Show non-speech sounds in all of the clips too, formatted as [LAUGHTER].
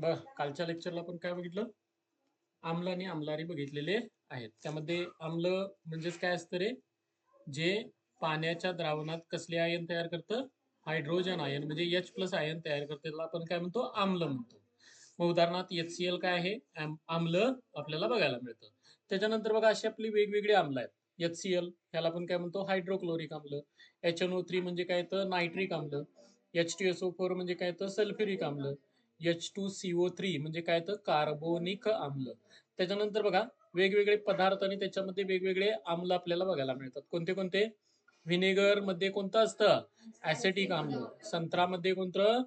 बघा कालच्या लेक्चरला आपण काय बघितलं? आम्ल आणि आम्लारी बघितलेले आहेत. त्यामध्ये आम्ल म्हणजेच काय असतं रे? जे पाण्याच्या द्रावणात कसले आयन तयार करतं? हायड्रोजन आयन म्हणजे एच प्लस आयन तयार करते. त्याला आपण काय म्हणतो? आम्ल म्हणतो. मग उदाहरणार्थ एच सी एल काय आहे? आम्ल आपल्याला बघायला मिळतं. त्याच्यानंतर बघा अशी आपली वेगवेगळी आम्ल आहेत. एच सी एल ह्याला आपण काय म्हणतो? हायड्रोक्लोरिक आम्ल. एच एन ओ थ्री म्हणजे काय तर नायट्रिक आम्ल. H T S O four म्हणजे काय तर सल्फ्युरिक आम्ल. H two C O three म्हणजे काय तर कार्बोनिक आम्ल. त्याच्यानंतर बघा वेगवेगळे पदार्थ आणि त्याच्यामध्ये वेगवेगळे आम्ल आपल्याला बघायला मिळतात. कोणते कोणते? व्हिनेगरमध्ये कोणतं असतं? ऍसिटिक आम्ल. संत्रामध्ये कोणतं?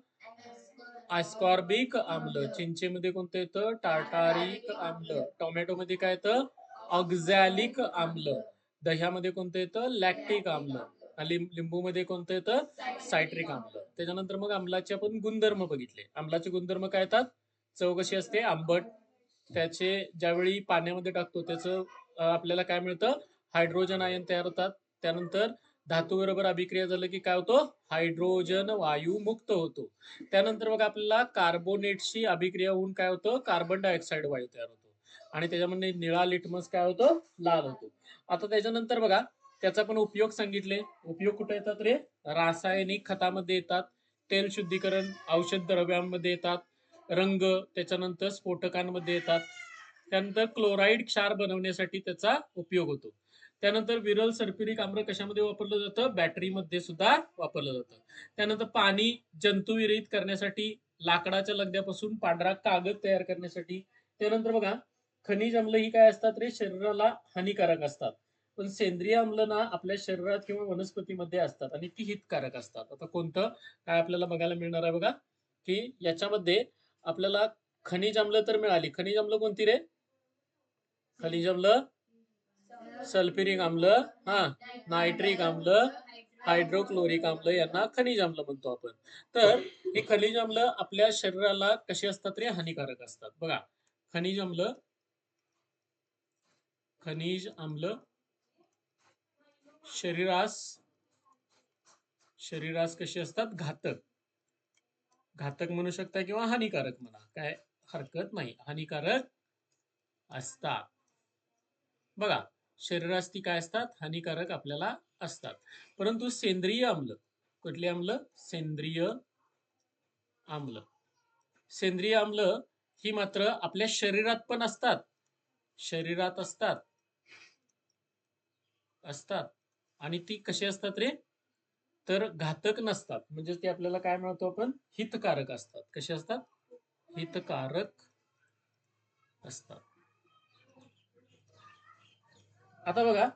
आस्कॉर्बिक आम्ल. चिंचेमध्ये कोणतं येतं? टार्टारिक आम्ल. टोमॅटोमध्ये काय येतं? ऑक्झॅलिक आम्ल. दह्यामध्ये कोणतं येतं? लॅक्टिक आम्ल. आणि लिंबूमध्ये कोणतं येतं? सायट्रिक आम्ल. त्याच्यानंतर मग आम्लाचे आपण गुणधर्म बघितले. आम्लाचे गुणधर्म काय येतात? चव कशी असते? आंबट. त्याचे ज्यावेळी पाण्यामध्ये टाकतो त्याचं आपल्याला काय मिळतं? हायड्रोजन आयन तयार होतात. त्यानंतर धातू बरोबर अभिक्रिया झालं की काय होतो? हायड्रोजन वायू मुक्त होतो. त्यानंतर मग आपल्याला कार्बोनेटशी अभिक्रिया होऊन काय होतं? कार्बन डायऑक्साईड वायू तयार होतो. आणि त्याच्यामध्ये निळा लिटमस काय होतो? लाल होतो. आता त्याच्यानंतर बघा त्याचा पण उपयोग सांगितले. उपयोग कुठे येतात रे? रासायनिक खतामध्ये येतात. तेल शुद्धीकरण औषध द्रव्यांमध्ये येतात. रंग त्याच्यानंतर स्फोटकांमध्ये येतात. त्यानंतर क्लोराईड क्षार बनवण्यासाठी त्याचा उपयोग होतो. त्यानंतर विरल सर्पिरिक आम्र कशामध्ये वापरलं जातं? बॅटरीमध्ये सुद्धा वापरलं जातं. त्यानंतर पाणी जंतुविरहित करण्यासाठी लाकडाच्या लगद्यापासून पांढरा कागद तयार करण्यासाठी. त्यानंतर बघा खनिज अम्ल ही काय असतात रे? शरीराला हानिकारक असतात. पण सेंद्रिय आम्ल ना आपल्या शरीरात किंवा वनस्पतीमध्ये असतात आणि ती हितकारक असतात. आता कोणतं? काय आपल्याला बघायला मिळणार आहे बघा? की याच्यामध्ये आपल्याला खनिज आम्ल तर मिळाली. खनिज आम्ल कोणती रे? खनिज आम्ल सल्फ्युरिक आम्ल हा. नायट्रिक आम्ल हायड्रोक्लोरिक आम्ल यांना खनिज आम्ल म्हणतो आपण. तर हे खनिज आम्ल आपल्या शरीराला कसे असतात रे? हानिकारक असतात. बघा. खनिज आम्ल खनिज आम्ल शरीरास शरीरास कशी असतात? घातक. घातक म्हणू शकता किंवा हानिकारक म्हणा. काय हरकत नाही. हानिकारक असतात. बघा शरीरास ती काय असतात? हानिकारक आपल्याला असतात. परंतु सेंद्रिय आम्ल कुठले आम्ल सेंद्रिय आम्ल सेंद्रिय आम्ल ही मात्र आपल्या शरीरात पण असतात. शरीरात असतात. असतात. आणि ती कशी असतात रे? तर घातक नसतात. म्हणजे ते आपल्याला काय म्हणतो आपण? हितकारक असतात. कसे असतात? हितकारक असतात. आता बघा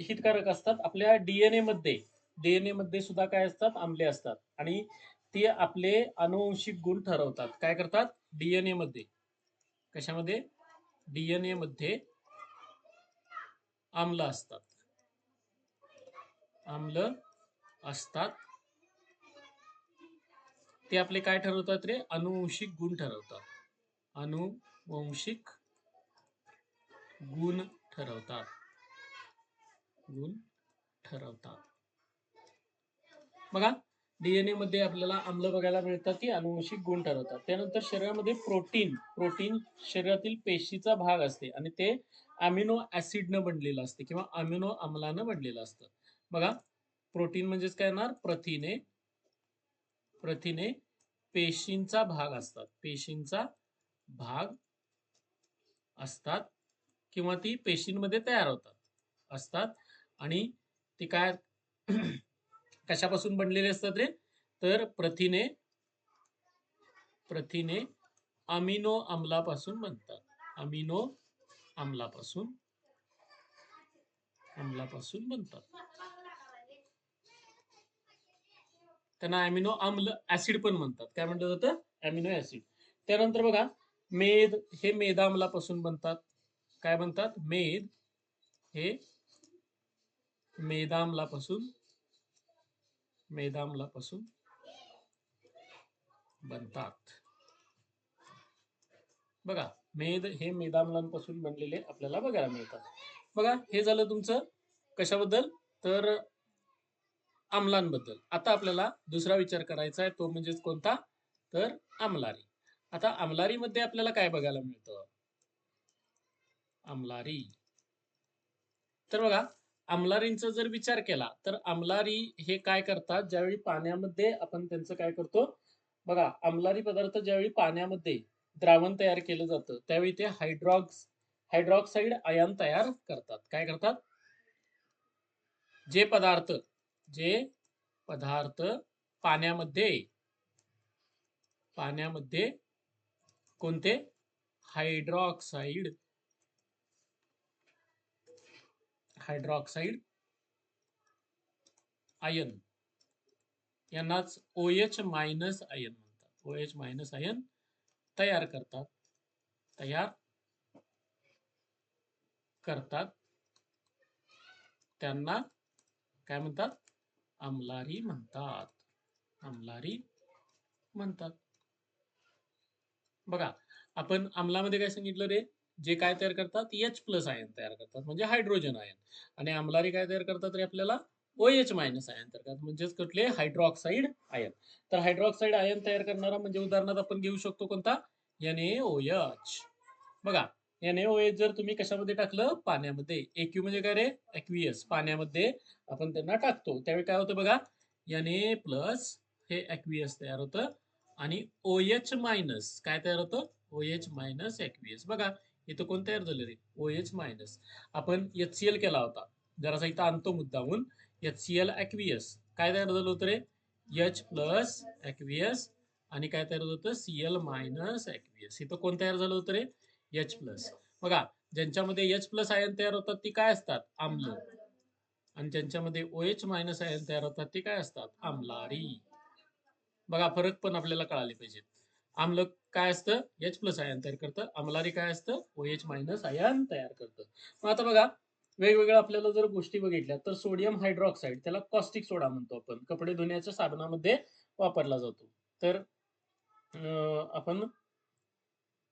हितकारक असतात. आपल्या डीएनए मध्ये डीएनए मध्ये सुद्धा काय असतात? आंबले असतात. आणि ते आपले अनुवंशिक गुण ठरवतात. काय करतात? डीएनए मध्ये. कशामध्ये? डीएनए मध्ये आम्ल असतात. आम्ल असतात. ते आपले काय ठरवतात रे? अनुवंशिक गुण ठरवतात. अनुवंशिक गुण ठरवतात. गुण ठरवतात. बघा डीएनए मध्ये आपल्याला आम्ल बघायला मिळतात ती अनुवंशिक गुण ठरवतात. त्यानंतर शरीरामध्ये प्रोटीन प्रोटीन शरीरातील पेशीचा भाग असते आणि ते अमिनो ऍसिडनं बनलेलं असते किंवा अमिनो आम्लानं बनलेलं असतं. बघा प्रोटीन म्हणजेच काय येणार? प्रथिने. प्रथिने पेशींचा भाग असतात. पेशींचा भाग असतात किंवा ती पेशींमध्ये तयार होतात असतात. आणि ती काय [CLEARS THROAT] कशापासून बनलेले असतात रे? तर प्रथिने प्रथिने अमिनो आम्लापासून बनतात. अमिनो आम्लापासून आम्लापासून बनतात. त्यांना अमिनो आम्ल ऍसिड पण म्हणतात. काय म्हटलं जातं अमिनो ऍसिड त्यानंतर बघा मेद हे मेदामलापासून बनतात. काय बनतात? मेद हे मेदामलापासून मेदामलापासून बनतात. बघा मेद हे मेदामलांपासून बनलेले आपल्याला बघायला मिळतात. बघा हे झालं तुमचं कशाबद्दल? तर आमलांबद्दल. आता आपल्याला दुसरा विचार करायचा आहे तो म्हणजेच कोणता? तर आमलारी. आता आमलारीमध्ये आपल्याला काय बघायला मिळतं? आमलारी. तर बघा आमलारींचा जर विचार केला तर आमलारी हे काय करतात? ज्यावेळी पाण्यामध्ये आपण त्यांचं काय करतो? बघा आमलारी पदार्थ ज्यावेळी पाण्यामध्ये द्रावण तयार केलं जातं त्यावेळी ते हायड्रॉक्स हायड्रॉक्साईड आयन तयार करतात. काय करतात? जे पदार्थ जे पदार्थ पाण्यामध्ये पाण्यामध्ये कोणते? हायड्रॉक्साईड. Hydroxide ion. यांनाच ओ एच मायनस आयन म्हणतात. ओ एच मायनस आयन तयार करतात. तयार करतात. त्यांना काय म्हणतात? आमलारी म्हणतात. आमलारी म्हणतात. बघा आपण अमलामध्ये काय सांगितलं रे? जे काय तयार करतात एच प्लस आयन तयार करतात म्हणजे हायड्रोजन आयन आणि आम्लारी काय तयार करतात रे आपल्याला? ओ एच मायनस आयन तयार करतात म्हणजेच कुठले? हायड्रॉक्साईड आयन तर हायड्रॉक्साईड आयन तयार करणारा म्हणजे उदाहरणार्थ आपण घेऊ शकतो कोणता? एच बघा एच जर तुम्ही कशामध्ये टाकलं? पाण्यामध्ये. एक्यू म्हणजे काय रे? एक्वियस पाण्यामध्ये आपण त्यांना टाकतो. त्यावेळी काय होतं बघा? एन प्लस हे एक्वियस तयार होतं. आणि ओ एच मायनस काय तयार होतं? ओ एच मायनस एक्वियस बघा इथं कोण तयार झालं रे? ओ एच मायनस आपण एच सी एल केला होता. जरासा इथं आणतो मुद्दाहून एच सी एल एक्वियस काय तयार झालं होतं रे? एच प्लस एक्वियस आणि काय तयार होतं? सी एल मायनस एक्वियस इथं कोण तयार झालं होतं रे? एच प्लस बघा ज्यांच्यामध्ये एच प्लस आयन तयार होतात ती काय असतात? आम्ल. आणि ज्यांच्यामध्ये ओ एच मायनस आयन तयार होतात ते काय असतात? आम्लारी. बघा फरक पण आपल्याला कळाले पाहिजेत आम्ल काय असतं? एच प्लस आयन तयार करतं. आम्लारी काय असतं? ओ एच मायनस आयन तयार करतं. मग आता बघा वेगवेगळ्या आपल्याला जर गोष्टी बघितल्या तर सोडियम हायड्रॉक्साईड त्याला कॉस्टिक सोडा म्हणतो आपण. कपडे धुण्याच्या साबणामध्ये वापरला जातो. तर आपण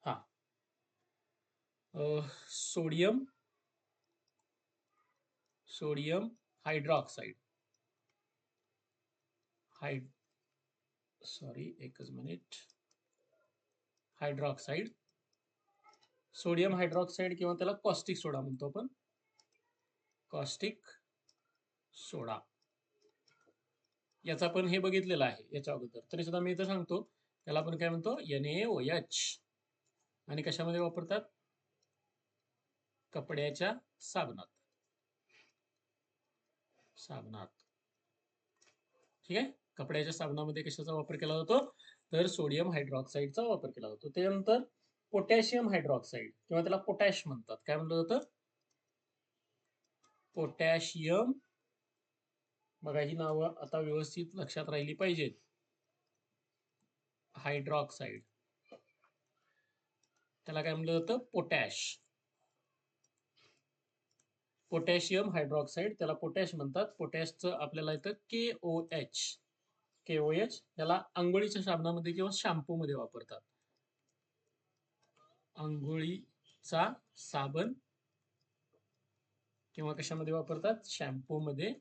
हा sodium sodium hydroxide. Hyd sorry एकच मिनिट. हायड्रॉक्साईड. सोडियम हायड्रॉक्साईड किंवा त्याला कॉस्टिक सोडा म्हणतो आपण. Caustic soda. याचा आपण हे बघितलेलं आहे याच्या अगोदर. तरी सुद्धा मी इथं सांगतो त्याला आपण काय म्हणतो? N A O H. आणि कशामध्ये वापरतात? कपड्याच्या साबणात. साबणात. ठीक आहे? कपड्याच्या साबणामध्ये कशाचा वापर केला जातो? तर सोडियम हायड्रॉक्साईडचा वापर केला जातो. त्यानंतर पोटॅशियम हायड्रॉक्साईड किंवा त्याला पोटॅश म्हणतात. काय म्हणलं जातं? पोटॅशियम. बघा ही नावं आता व्यवस्थित लक्षात राहिली पाहिजेत. हायड्रॉक्साईड. त्याला काय म्हणलं जातं? पोटॅश. पोटॅशियम हायड्रॉक्साईड त्याला पोटॅश म्हणतात. पोटॅशचं आपल्याला येतं के ओ एच के ओ एच याला आंघोळीच्या साबणामध्ये किंवा शॅम्पू मध्ये वापरतात. आंघोळीचा साबण किंवा कशामध्ये वापरतात? शॅम्पू मध्ये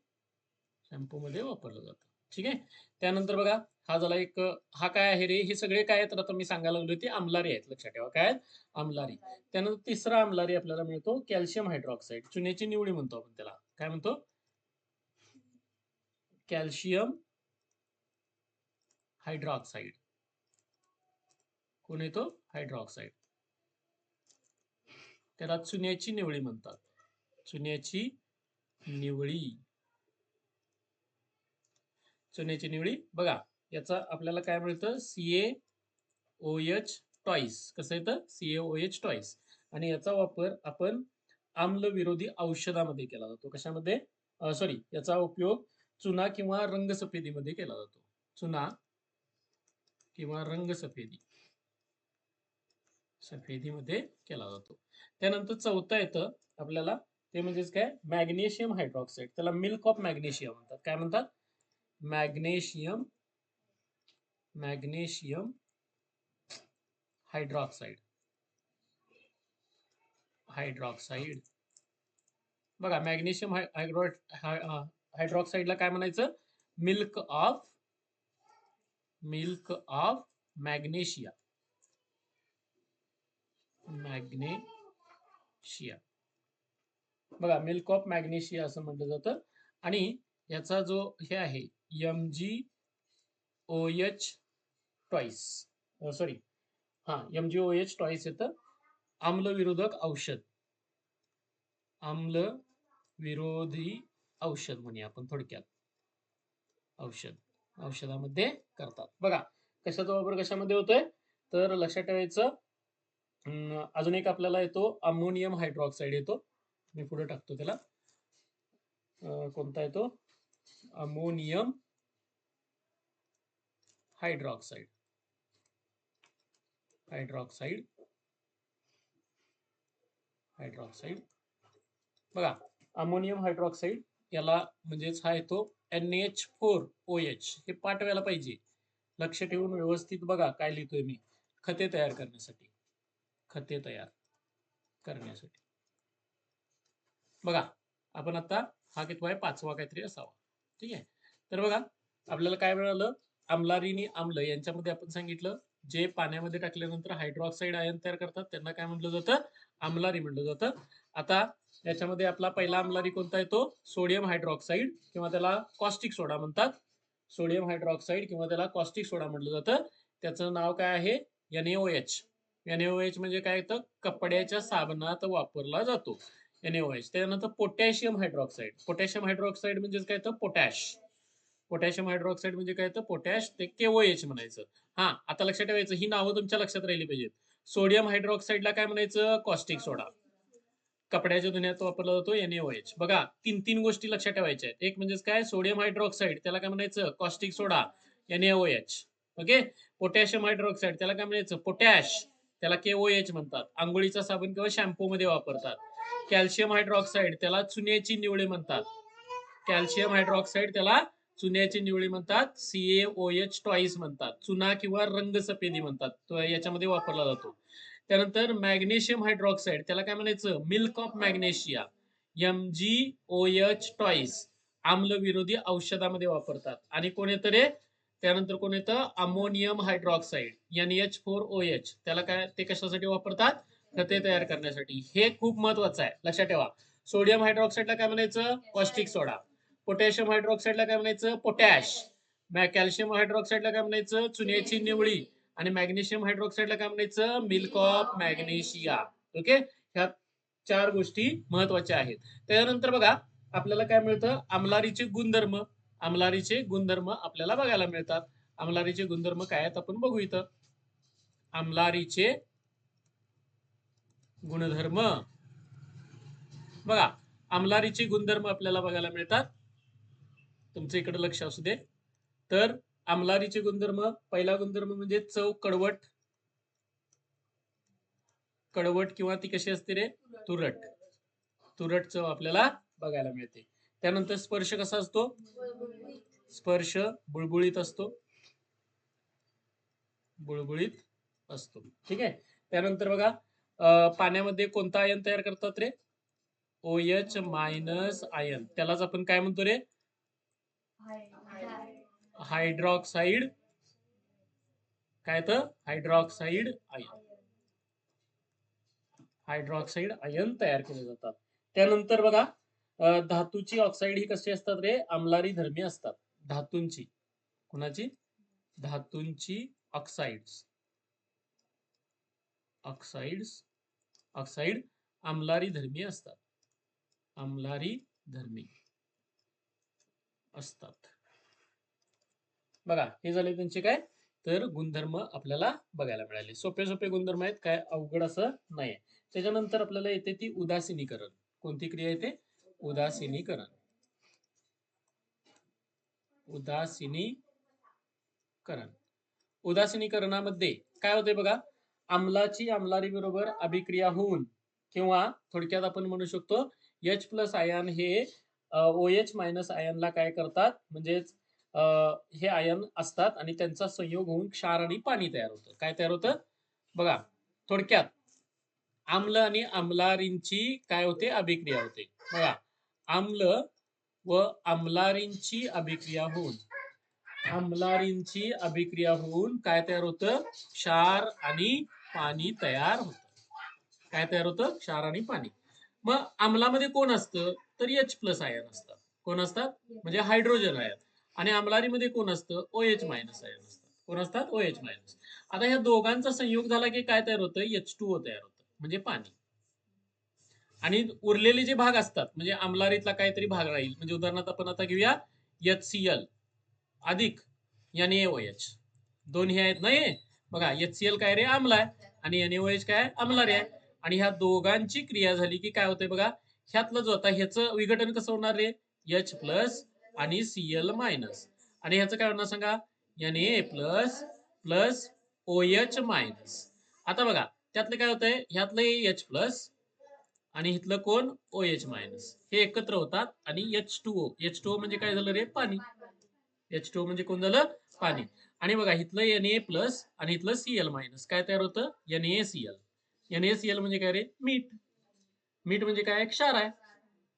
शॅम्पू मध्ये वापरलं जातं. ठीक आहे? त्यानंतर बघा हा झाला एक हा काय आहे रे? हे सगळे काय आहेत? आता मी सांगायला लागलो ते आमलारी आहेत. लक्षात ठेवा. काय आमलारी. त्यानंतर तिसरा आमलारी आपल्याला मिळतो कॅल्शियम हायड्रॉक्साईड. चुन्याची निवडी म्हणतो आपण त्याला. काय म्हणतो? Calcium hydroxide. कोण येतो? हायड्रॉक्साईड. त्याला चुन्याची निवळी म्हणतात. चुन्याची निवळी चुन्याची निवळी बघा. याचा आपल्याला काय मिळतं? C A O H twice कसं येतं? C A O H twice आणि याचा वापर आपण आम्ल विरोधी औषधामध्ये केला जातो. कशामध्ये? सॉरी याचा उपयोग चुना किंवा रंगसफेदीमध्ये केला जातो. चुना किंवा रंगसफेदी. सफेदीमध्ये केला जातो. त्यानंतर चौथं येतं आपल्याला ते म्हणजेच काय? Magnesium hydroxide. त्याला मिल्क ऑफ मॅग्नेशियम म्हणतात. काय म्हणतात? Magnesium magnesium hydroxide. हायड्रॉक्साईड. बघा मॅग्नेशियम हायड्रो हायड्रॉक्साईडला काय म्हणायचं? Milk of milk of magnesia. Magnesia. बघा मिल्क ऑफ मॅग्नेशिया असं म्हटलं जातं. आणि याचा जो हे आहे M G O H twice sorry हा M G O H twice येतं. आम्ल विरोधक औषध. आम्ल विरोधी औषध म्हणे आपण थोडक्यात. औषध. औषधामध्ये करतात. बघा कशाचा वापर कशामध्ये होतोय? तर लक्षात ठेवायचं अजून एक आपल्याला येतो अमोनियम हायड्रॉक्साईड येतो. मी पुढे टाकतो त्याला. कोणता येतो? अमोनियम हायड्रॉक्साईड हायड्रॉक्साईड हायड्रॉक्साईड बघा अमोनियम हायड्रॉक्साईड याला म्हणजेच हा येतो N H four O H हे पाठवायला पाहिजे. लक्ष ठेवून व्यवस्थित बघा काय लिहितोय मी. खते तयार करण्यासाठी. खते तयार करण्यासाठी. बघा आपण आता हा कितवा आहे पाचवा काहीतरी असावा. ठीक आहे? तर बघा आपल्याला काय मिळालं? आम्लारीनी आम्ल यांच्यामध्ये आपण सांगितलं जे पाण्यामध्ये टाकल्यानंतर हायड्रॉक्साईड आयन तयार करतात त्यांना काय म्हटलं जातं? आमलारी म्हटलं जातं. आता याच्यामध्ये आपला पहिला आमलारी कोणता येतो सोडियम हायड्रॉक्साईड किंवा त्याला कॉस्टिक सोडा म्हणतात. सोडियम हायड्रॉक्साईड किंवा त्याला कॉस्टिक सोडा म्हटलं जातं. त्याचं नाव काय आहे? एनएओ एच एनएओ एच म्हणजे काय येतं? कपड्याच्या साबणात वापरला जातो. एनएओएच त्यानंतर पोटॅशियम हायड्रॉक्साईड पोटॅशियम हायड्रॉक्साईड म्हणजे काय येतं? पोटॅश पोटॅशियम हायड्रॉक्साईड म्हणजे काय तर पोटॅश ते केओएच म्हणायचं. हा आता लक्षात ठेवायचं ही नावं तुमच्या लक्षात राहिली पाहिजेत. सोडियम हायड्रॉक्साईडला काय म्हणायचं? Caustic soda. कपड्याच्या धुण्यात वापरला जातो एनएओएच बघा तीन तीन गोष्टी लक्षात ठेवायच्या आहेत. एक म्हणजेच काय? सोडियम हायड्रॉक्साईड त्याला काय म्हणायचं? Caustic soda. N A O H okay? Potassium hydroxide त्याला काय म्हणायचं? पोटॅश. त्याला केओएच म्हणतात. आंघोळीचा साबण किंवा शॅम्पू मध्ये वापरतात. कॅल्शियम हायड्रॉक्साईड त्याला चुन्याची निवळे म्हणतात. कॅल्शियम हायड्रॉक्साईड त्याला चुन्याची निवळी म्हणतात सीए ओ एच टॉईस म्हणतात. चुना किंवा रंग सफेदी म्हणतात. तो याच्यामध्ये वापरला जातो. त्यानंतर मॅग्नेशियम हायड्रॉक्साईड त्याला काय म्हणायचं? Milk of magnesia. M G O H twice आम्ल विरोधी औषधामध्ये वापरतात. आणि कोण येतं रे? त्यानंतर कोण येतं? Ammonium hydroxide N H four O H त्याला काय ते कशासाठी वापरतात? खते तयार करण्यासाठी. हे खूप महत्वाचं आहे. लक्षात ठेवा. सोडियम हायड्रॉक्साईडला काय म्हणायचं? कॉस्टिक सोडा. पोटॅशियम हायड्रॉक्साईडला काय म्हणायचं? पोटॅश. कॅल्शियम हायड्रॉक्साईडला काय म्हणायचं? चुन्याची निवळी. आणि मॅग्नेशियम हायड्रॉक्साईडला काय म्हणायचं? Milk of magnesia. ओके? ह्या चार गोष्टी महत्त्वाच्या आहेत. त्याच्यानंतर बघा आपल्याला काय मिळतं? आमलारीचे गुणधर्म. आमलारीचे गुणधर्म आपल्याला बघायला मिळतात. आमलारीचे गुणधर्म काय आहेत? आपण बघू इथं. आमलारीचे गुणधर्म. बघा आमलारीचे गुणधर्म आपल्याला बघायला मिळतात. तुमचं इकडे लक्ष असू दे. तर आमलारीचे गुणधर्म पहिला गुणधर्म म्हणजे चव कडवट. कडवट किंवा ती कशी असते रे? तुरट. तुरट चव आपल्याला बघायला मिळते. त्यानंतर स्पर्श कसा असतो? स्पर्श बुळबुळीत असतो. बुळबुळीत असतो. ठीक आहे? त्यानंतर बघा पाण्यामध्ये कोणता आयन तयार करतात रे? O H minus ion. त्यालाच आपण काय म्हणतो रे? हायड्रॉक्साईड. काय तर हायड्रॉक्साईड आयन. हायड्रॉक्साईड आयन तयार केले जातात. त्यानंतर बघा धातूची ऑक्साईड ही कशी असतात रे? आमलारी धर्मी असतात. धातूंची. कुणाची? धातूंची ऑक्साईड्स. ऑक्साईड्स. ऑक्साईड आमलारी धर्मी असतात. आमलारी धर्मी. असतात. बघा हे झाले त्यांचे काय? तर गुणधर्म आपल्याला बघायला मिळाले. सोपे सोपे गुणधर्म आहेत काय अवघड असं नाही त्याच्यानंतर आपल्याला येते ती उदासीनीकरण. कोणती क्रिया येते? उदासीनीकरण. उदासीनीकरण. उदासीनीकरणामध्ये काय होते बघा? अंमलाची अंमलारी बरोबर अभिक्रिया होऊन किंवा थोडक्यात आपण म्हणू शकतो एच प्लस आयन हे ओ एच मायनस आयनला काय करतात? म्हणजेच अं, हे आयन असतात आणि त्यांचा संयोग होऊन क्षार आणि पाणी तयार होतं. काय तयार होतं? बघा थोडक्यात आम्ल आणि आम्लारींची काय होते? अभिक्रिया होते. बघा आम्ल व आम्लारींची अभिक्रिया होऊन आम्लारींची अभिक्रिया होऊन काय तयार होतं? क्षार आणि पाणी तयार होतं. काय तयार होतं? क्षार आणि पाणी. मग आम्लामध्ये कोण असतं? तर एच प्लस आयन असतात कोण असतात? म्हणजे हायड्रोजन आयन आणि आमलारीमध्ये कोण असतं? ओ एच मायनस आयन असतात कोण असतात? ओ एच मायनस आता ह्या दोघांचा संयोग झाला की काय तयार होतं? एच टू ओ तयार होतं. म्हणजे पाणी. आणि उरलेले जे भाग असतात म्हणजे आम्लारीतला काहीतरी भाग राहील. म्हणजे उदाहरणार्थ आपण आता घेऊया एच सी एल अधिक एन ए ओ एच दोन हे आहेत ना हे? बघा एच सी एल काय रे? आमला आहे. आणि एन ए ओ एच काय? आहे? आहे. आणि ह्या दोघांची क्रिया झाली की काय होतंय बघा ह्यातलं जो आता ह्याचं विघटन कसं होणार रे? एच प्लस आणि सी एल मायनस आणि ह्याचं काय होणार सांगा? N A plus plus O H minus आता बघा त्यातलं काय होतंय? ह्यातलं एच प्लस आणि इथलं कोण? ओ एच मायनस हे एकत्र होतात आणि H two O H two O म्हणजे काय झालं रे? पाणी. एच टू म्हणजे कोण झालं? पाणी. आणि बघा इथलं एन ए प्लस आणि इथलं सी एल मायनस काय तयार होतं? N A C L N S L म्हणजे काय रे? मीठ. मीठ म्हणजे काय? क्षार आहे.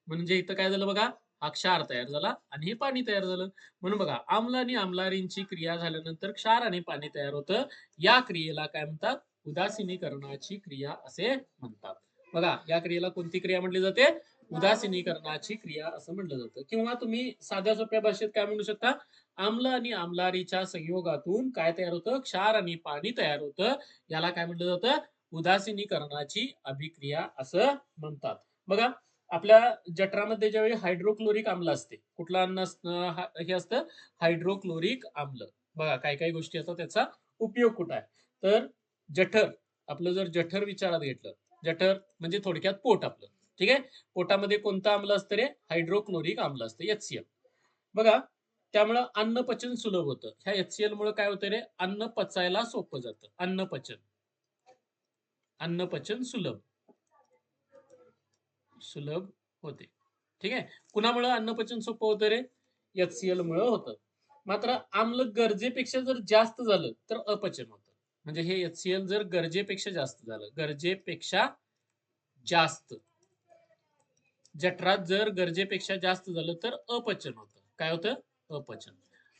म्हणजे इथं काय झालं बघा? हा क्षार तयार झाला आणि हे पाणी तयार झालं. म्हणून बघा आम्ल आणि आमलारींची क्रिया झाल्यानंतर क्षार आणि पाणी तयार होतं. या क्रियेला काय म्हणतात? उदासीनीकरणाची क्रिया असे म्हणतात. बघा या क्रियेला कोणती क्रिया म्हटली जाते? उदासीनीकरणाची क्रिया असं म्हटलं जातं. किंवा तुम्ही साध्या सोप्या भाषेत काय म्हणू शकता? आम्ल आणि आमलारीच्या संयोगातून काय तयार होतं? क्षार आणि पाणी तयार होतं. याला काय म्हटलं जातं? उदासीनीकरणाची अभिक्रिया असं म्हणतात. बघा आपल्या जठरामध्ये ज्यावेळी हायड्रोक्लोरिक आम्ल असते कुठलं अन्न हे असतं? हायड्रोक्लोरिक आम्ल. बघा काही काही गोष्टी असतात त्याचा उपयोग कुठं आहे? तर जठर आपलं जर जठर विचारात घेतलं जठर म्हणजे थोडक्यात पोट आपलं. ठीक आहे? पोटामध्ये कोणतं आम्ल असतं रे? हायड्रोक्लोरिक आम्ल असतं एचसीएल बघा त्यामुळं अन्न पचन सुलभ होतं. ह्या एचसीएल मुळे काय होतं रे? अन्न पचायला सोपं जातं. अन्न पचन. अन्नपचन सुलभ. सुलभ होते. ठीक आहे? कुणामुळे अन्नपचन सोपं होतं रे? एच सी एल मुळे होतं. मात्र आम्ल गरजेपेक्षा जर जास्त झालं तर अपचन होतं. म्हणजे हे एच सी एल जर गरजेपेक्षा जास्त झालं गरजेपेक्षा जास्त. जठरात जर गरजेपेक्षा जास्त झालं तर अपचन होतं. काय होतं? अपचन.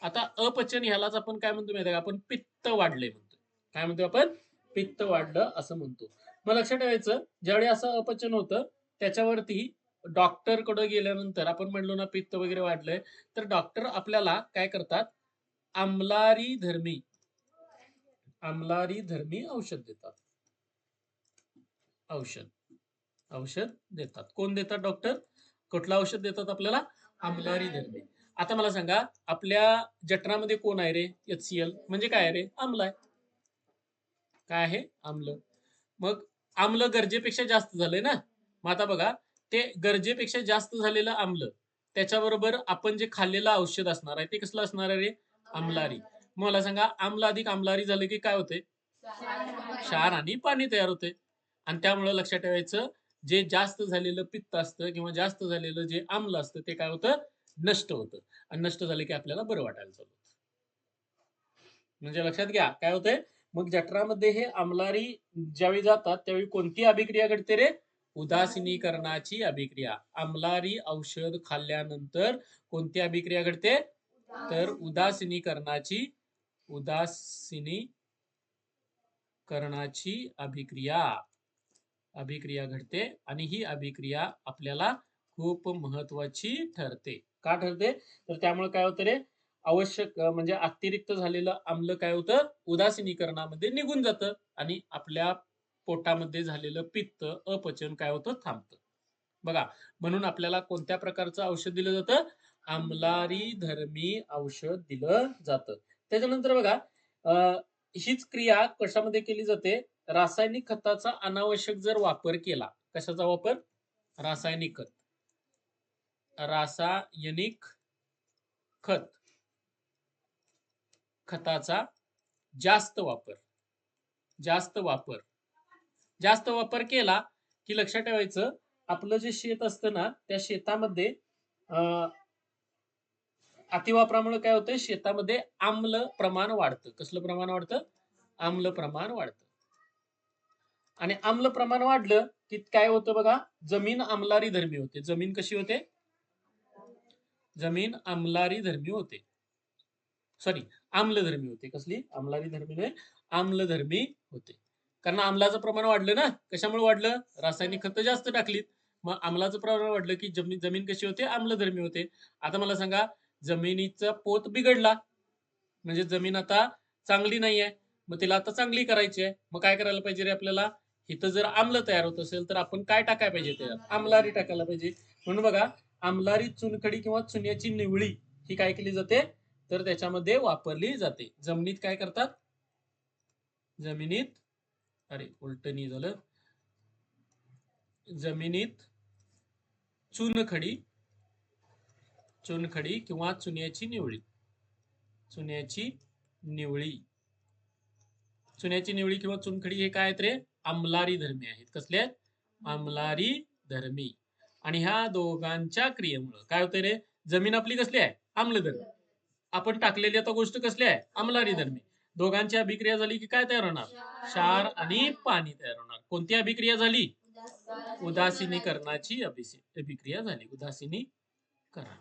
आता अपचन ह्यालाच आपण काय म्हणतो माहिती का? आपण पित्त वाढले म्हणतो. काय म्हणतो आपण? पित्त वाढलं असं म्हणतो. मग लक्षात ठेवायचं ज्यावेळी असं अपचन होतं त्याच्यावरती डॉक्टरकडे गेल्यानंतर आपण म्हणलो ना पित्त वगैरे वाढलंय तर डॉक्टर आपल्याला काय करतात? आमलारी धर्मी आमलारी धर्मी औषध देतात. औषध औषध देतात. कोण देतात डॉक्टर? कुठलं औषध देतात आपल्याला? आमलारी धर्मी. आता मला सांगा आपल्या जठरामध्ये कोण आहे रे? एच सी एल म्हणजे काय आहे रे? आम्ल आहे. काय आहे? आम्ल. मग आम्ल गरजेपेक्षा जास्त झालंय ना? मग आता बघा ते गरजेपेक्षा जास्त झालेलं आम्ल त्याच्याबरोबर आपण जे खाल्लेलं औषध असणार आहे ते कसलं असणार आहे रे? आमलारी. मला सांगा आम्ल अधिक आमलारी झालं की काय होते क्षार आणि पाणी तयार होते आणि त्यामुळे लक्षात ठेवायचं जे जास्त झालेलं पित्त असतं किंवा जास्त झालेलं जे आम्ल असतं ते काय होतं? नष्ट होतं. आणि नष्ट झालं की आपल्याला बरं वाटायला चालू म्हणजे लक्षात घ्या काय होतंय? मग जठरामध्ये हे आम्लारी ज्यावेळी जातात त्यावेळी कोणती अभिक्रिया घडते रे? उदासीनीकरणाची अभिक्रिया. आम्लारी औषध खाल्ल्यानंतर कोणती अभिक्रिया घडते? तर उदासीनीकरणाची उदासीनीकरणाची अभिक्रिया अभिक्रिया घडते आणि ही अभिक्रिया आपल्याला खूप महत्वाची ठरते. का ठरते? तर त्यामुळे काय होतं रे? आवश्यक म्हणजे अतिरिक्त झालेलं आम्ल काय होतं? उदासीनीकरणामध्ये निघून जातं आणि आपल्या पोटामध्ये झालेलं पित्त अपचन काय होतं? थांबतं. बघा म्हणून आपल्याला कोणत्या प्रकारचं औषध दिलं जातं? आम्लारी धर्मी औषध दिलं जातं. त्याच्यानंतर बघा अं, हीच क्रिया कशामध्ये केली जाते? रासायनिक खताचा अनावश्यक जर वापर केला कशाचा वापर? रासायनिक खत. रासायनिक खत. खताचा जास्त वापर. जास्त वापर. जास्त वापर केला की लक्षात ठेवायचं आपलं जे शेत असतं ना त्या शेतामध्ये अं, अतिवापरामुळे काय होतं? शेतामध्ये आम्ल प्रमाण वाढतं. कसलं प्रमाण वाढतं? आम्ल प्रमाण वाढतं. आणि आम्ल प्रमाण वाढलं की काय होतं बघा? जमीन आम्लारी धर्मी होते. जमीन कशी होते? जमीन आम्लारी धर्मी होते. सॉरी आम्लधर्मी होते. कसली? आम्लारी धर्मी नाही आम्लधर्मी होते. कारण आम्लाचं प्रमाण वाढलं ना? कशामुळे वाढलं? रासायनिक खतं जास्त टाकलीत. मग आम्लाचं प्रमाण वाढलं की जमीन जमीन कशी होते? आम्लधर्मी होते. आता मला सांगा जमिनीचा पोत बिघडला. म्हणजे जमीन आता चांगली नाही आहे मग तिला आता चांगली करायची आहे. मग काय करायला पाहिजे रे आपल्याला? इथं जर आम्ल तयार होत असेल तर आपण काय टाकायला पाहिजे त्याच्यात आमलारी टाकायला पाहिजे. म्हणून बघा आमलारी चुनखडी किंवा चुन्याची निवळी ही काय केली जाते? तर त्याच्यामध्ये वापरली जाते. जमिनीत काय करतात? जमिनीत अरे उलटणी झालं. जमिनीत चुनखडी चुनखडी किंवा चुन्याची निवळी. चुन्याची निवळी. चुन्याची निवळी किंवा चुनखडी हे काय आहेत रे? आम्लारी धर्मी आहेत. कसले आहेत? आम्लारी धर्मी. आणि ह्या दोघांच्या क्रियेमुळे काय होतंय रे? जमीन आपली कसली आहे? आम्लधर्मी. आपण टाकलेली आता गोष्ट कसली आहे? अंमलारी धर्मी. दोघांची अभिक्रिया झाली की काय तयार होणार? क्षार आणि पाणी तयार होणार. कोणती अभिक्रिया झाली? उदासीनीकरणाची अभिक्रिया झाली. उदासीनीकरण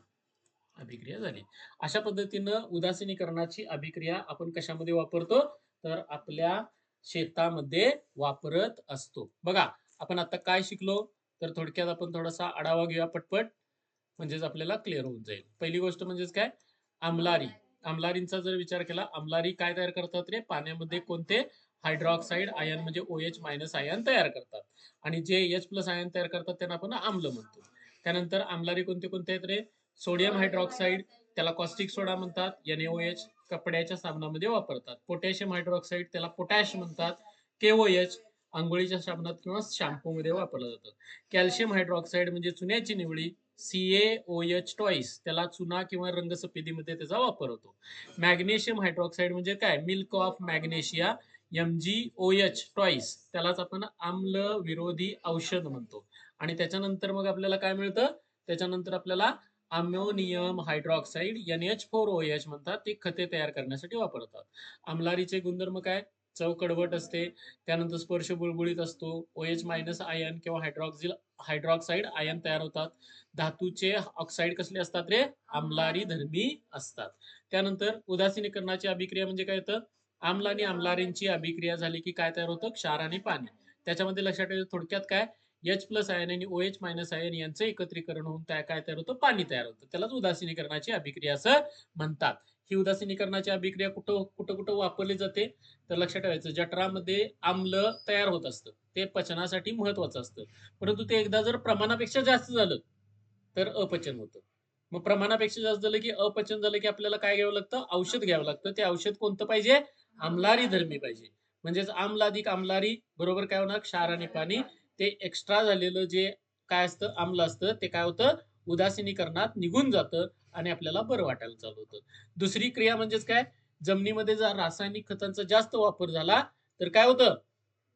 अभिक्रिया झाली. अशा पद्धतीनं उदासीनीकरणाची अभिक्रिया आपण कशामध्ये वापरतो? तर आपल्या शेतामध्ये वापरत असतो. बघा आपण आता काय शिकलो? तर थोडक्यात आपण थोडासा आढावा घेऊया पटपट. म्हणजेच आपल्याला क्लिअर होऊन जाईल. पहिली गोष्ट म्हणजेच काय? आमलारी. आमलारींचा जर विचार केला आमलारी काय तयार करतात रे? पाण्यामध्ये कोणते? हायड्रॉक्साईड आयन म्हणजे ओ एच मायनस आयन तयार करतात. आणि जे एच प्लस आयन तयार करतात त्यांना आपण आम्ल म्हणतो. त्यानंतर आमलारी कोणते कोणते आहेत रे? सोडियम हायड्रॉक्साईड त्याला कॉस्टिक सोडा म्हणतात एच कपड्याच्या साबणामध्ये वापरतात. पोटॅशियम हायड्रॉक्साईड त्याला पोटॅश म्हणतात. केओएच आंघोळीच्या साबणात किंवा शॅम्पू मध्ये वापरलं जातं. कॅल्शियम हायड्रॉक्साईड म्हणजे चुन्याची निवळी एच टॉईस त्याला चुना किंवा रंगसफेदीमध्ये त्याचा वापर होतो. मॅग्नेशियम हायड्रॉक्साईड म्हणजे काय? Milk of magnesia M G O H twice त्यालाच आपण आम्ल विरोधी औषध म्हणतो. आणि त्याच्यानंतर मग आपल्याला काय मिळतं? त्याच्यानंतर आपल्याला ammonium hydroxide N H four O H म्हणतात. ते खते तयार करण्यासाठी वापरतात. आमलारीचे गुणधर्म काय? चव कडवट असते. त्यानंतर स्पर्श बुळबुळीत असतो. ओ एच मायनस आयन किंवा हायड्रॉक्झिल हायड्रॉक्साईड आयन तयार होतात. धातूचे ऑक्साईड कसले असतात रे? आम्लारी धर्मी असतात. त्यानंतर उदासीनीकरणाची अभिक्रिया म्हणजे काय होतं? आमला आणि आमलारींची अभिक्रिया झाली की काय तयार होतं? क्षार आणि पाणी. त्याच्यामध्ये लक्षात ठेवायचं थोडक्यात काय? एच प्लस आयन आणि ओ एच मायनस आयन यांचं एकत्रीकरण होऊन काय तयार होतं? पाणी तयार होतं. त्यालाच उदासीनीकरणाची अभिक्रिया असं म्हणतात. ही उदासीनीकरणाची अभिक्रिया कुठं कुठं कुठं वापरली जाते? तर लक्षात ठेवायचं जठरामध्ये आम्ल तयार होत असतं. ते पचनासाठी महत्वाचं असतं. परंतु ते एकदा जर प्रमाणापेक्षा जास्त झालं तर अपचन होतं. मग प्रमाणापेक्षा जास्त झालं की अपचन झालं की आपल्याला काय घ्यावं लागतं? औषध घ्यावं लागतं. ते औषध कोणतं पाहिजे? आमलारी धर्मी पाहिजे. म्हणजेच आम्ल अधिक आम्लारी बरोबर काय होणार? क्षार आणि पाणी. ते एक्स्ट्रा झालेलं जे काय असतं? आम्ल असतं. ते काय होतं? उदासीनीकरणात निघून जातं. आणि आपल्याला बरं वाटायला चालू होतं. दुसरी क्रिया म्हणजेच काय? जमिनीमध्ये जर रासायनिक खतांचा जास्त वापर झाला तर काय होतं?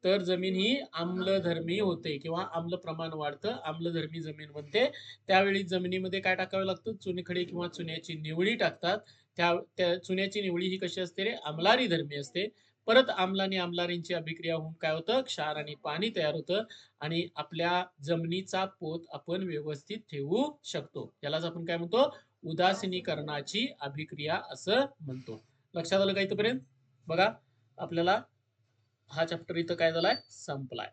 तर जमीन ही आम्लधर्मी होते किंवा आम्ल प्रमाण वाढतं आम्लधर्मी जमीन बनते. त्यावेळी जमिनीमध्ये काय टाकावं लागतं? चुनखडे किंवा चुन्याची निवळी टाकतात. त्या त्या चुन्याची निवळी ही कशी असते रे? आम्लारी धर्मी असते. परत आम्ल आणि आम्लारींची अभिक्रिया होऊन काय होतं? क्षार आणि पाणी तयार होतं आणि आपल्या जमिनीचा पोत आपण व्यवस्थित ठेवू शकतो. यालाच आपण काय म्हणतो? उदासीनीकरणाची अभिक्रिया असं म्हणतो. लक्षात आलं का इथपर्यंत? बघा आपल्याला हा चॅप्टर इथं काय झालाय? संपलाय.